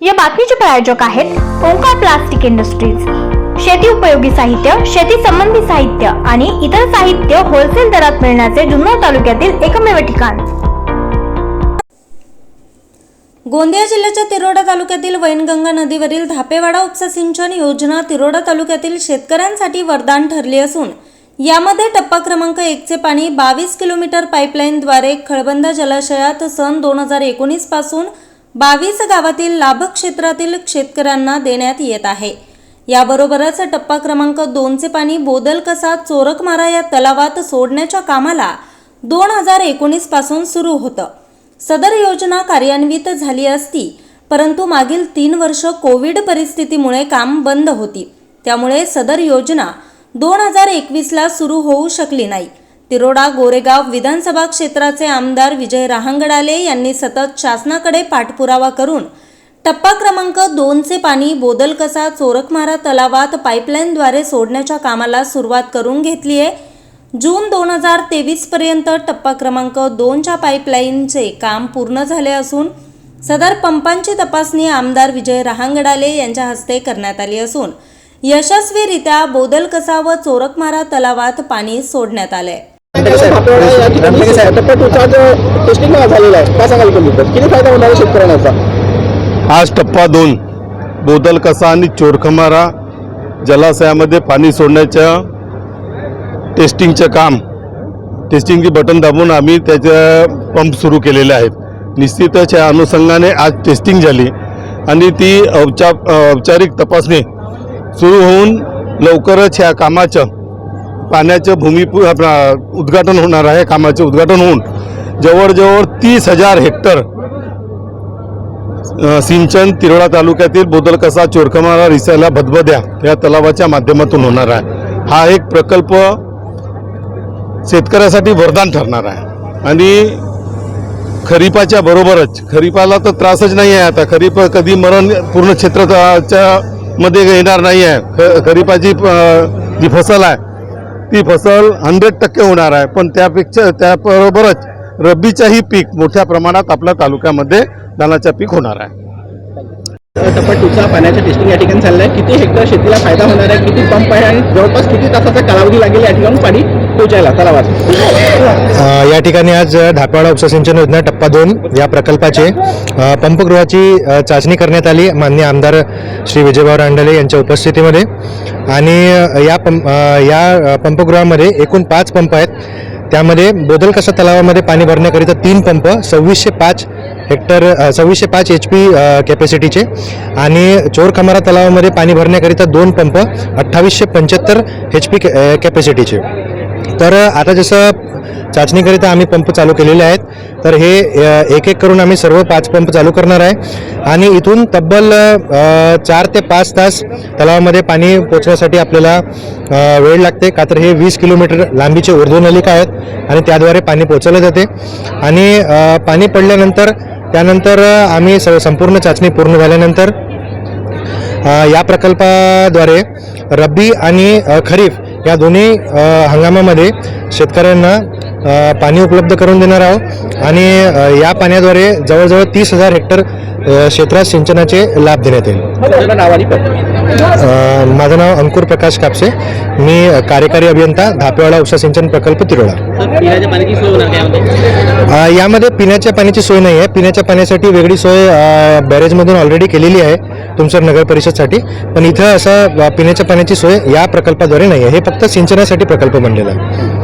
या बातमीचे प्रायोजक आहेत ओंकार प्लास्टिक इंडस्ट्रीज. शेती उपयोगी साहित्य शेती संबंधी साहित्य आणि इतर साहित्य होलसेल दरात मिळण्याचे जुन्नर तालुक्यातील एकमेव ठिकाण. गोंदिया जिल्ह्याच्या तिरोडा तालुक्यातील वैनगंगा नदीवरील धापेवाडा उपसा सिंचन योजना तिरोडा तालुक्यातील शेतकऱ्यांसाठी वरदान ठरली असून यामध्ये टप्पा क्रमांक एकचे पाणी बावीस किलोमीटर पाईपलाईनद्वारे खळबंदा जलाशयात सन दोन हजार एकोणीसपासून बावीस गावातील लाभक्षेत्रातील शेतकऱ्यांना देण्यात येत आहे. याबरोबरच टप्पा क्रमांक दोनचे पाणी बोदल कसा चोरकमारा या तलावात सोडण्याच्या कामाला दोन हजार एकोणीसपासून सुरू होतं. सदर योजना कार्यान्वित झाली असती परंतु मागील तीन वर्ष कोविड परिस्थितीमुळे काम बंद होती. त्यामुळे सदर योजना दोन हजार एकवीसला सुरू होऊ शकली नाही. तिरोडा गोरेगाव विधानसभा क्षेत्राचे आमदार विजय रहांगडाले यांनी सतत शासनाकडे पाठपुरावा करून टप्पा क्रमांक दोनचे पाणी बोदलकसा चोरकमारा तलावात पाईपलाईनद्वारे सोडण्याच्या कामाला सुरुवात करून घेतली आहे. जून दोन हजार तेवीसपर्यंत टप्पा क्रमांक दोनच्या पाईपलाईनचे काम पूर्ण झाले असून सदर पंपांची तपासणी आमदार विजय रहांगडाले यांच्या हस्ते करण्यात आली असून यशस्वीरित्या बोदलकसा व चोरकमारा तलावात पाणी सोडण्यात आले आहे झालेला आहे काय सांगाल तुम्ही? तर किती फायदा होणार आहे शेतकऱ्यांचा? आज टप्पा दोन. बोदल कसा आणि चोरखमारा जलाशयामध्ये पाणी सोडण्याच्या टेस्टिंगचं काम. टेस्टिंगची बटन दाबून आम्ही त्याच्या पंप सुरू केलेले आहेत. निश्चितच या अनुषंगाने आज टेस्टिंग झाली आणि ती औपचा औपचारिक तपासणी सुरू होऊन लवकरच ह्या कामाचं पाण्याचं भूमिपू उद्घाटन होणार आहे कामाचे उद्घाटन होऊन. जवळजवळ तीस हजार हेक्टर सिंचन तिरोडा तालुक्यातील बोदलकसा चोरखमारा रिसायला भदभद्या या तलावाच्या माध्यमातून होणार आहे. हा एक प्रकल्प शेतकऱ्यासाठी वरदान ठरणार आहे. आणि खरीपाच्या बरोबरच खरीपाला तर त्रासच नाही आहे आता. खरीप कधी मरण पूर्ण क्षेत्राच्या मध्ये येणार नाही आहे. ख खरीपाची जी फसल आहे ती फसल हंड्रेड टक्के होणार आहे. पण त्यापेक्षा त्याबरोबरच रब्बीचाही पीक मोठ्या प्रमाणात आपल्या तालुक्यामध्ये धानाचं पीक होणार आहे. टप्पा पाण्याचं टेस्टिंग या ठिकाणी चाललं आहे किती हेक्टर शेतीला फायदा होणार आहे? किती पंप आहे? आणि जवळपास किती तासाचा कालावधी लागेल या ठिकाणी पाणी पोचायला तलावात या ठिकाणी आज धापवाडा उपसिंचन योजना टप्पा दोन या प्रकल्पाचे पंपगृहाची चाचणी करण्यात आली मान्य आमदार श्री विजयभाऊ रांडले यांच्या उपस्थितीमध्ये. आणि या पंप या पंपगृहामध्ये एकूण पाच पंप आहेत. त्यामध्ये बोदलकसा तलावामध्ये पाणी भरण्याकरिता तीन पंप सव्वीसशे पाच हेक्टर सव्वीसशे पाच एच पी कॅपॅसिटीचे आणि चोरखमारा तलावामध्ये पाणी भरण्याकरिता दोन पंप अठ्ठावीसशे पंच्याहत्तर एच पी कॅपॅसिटीचे तर आता जसं चाचणीकरिता आम्ही पंप चालू केलेले आहेत. तर हे एक एक करून आम्ही सर्व पाच पंप चालू करणार आहे. आणि इथून तब्बल चार ते पाच तास तलावामध्ये पाणी पोचण्यासाठी आपल्याला वेळ लागते. का तर हे वीस किलोमीटर लांबीचे ऊर्ध्वनलिका आहेत आणि त्याद्वारे पाणी पोचवलं जाते. आणि पाणी पडल्यानंतर त्यानंतर आम्ही स संपूर्ण चाचणी पूर्ण झाल्यानंतर या प्रकल्पाद्वारे रब्बी आणि खरीफ या दोन्ही हंगामामध्ये शेतकऱ्यांना पाणी उपलब्ध करून देणार आहोत. आणि या पाण्याद्वारे जवळजवळ तीस हजार हेक्टर क्षेत्रात सिंचनाचे लाभ देण्यात येईल. माझं नाव अंकुर प्रकाश कापसे. मी कार्यकारी अभियंता धापेवाडा उपसा सिंचन प्रकल्प तिरोडा. यामध्ये? पिण्याच्या पाण्याची सोय नाही आहे. पिण्याच्या पाण्यासाठी वेगळी सोय बॅरेजमधून ऑलरेडी केलेली आहे तुमसर नगर परिषदसाठी. पण इथं असं पिण्याच्या पाण्याची सोय या प्रकल्पाद्वारे नाही आहे. हे फक्त सिंचनासाठी प्रकल्प बनलेला आहे.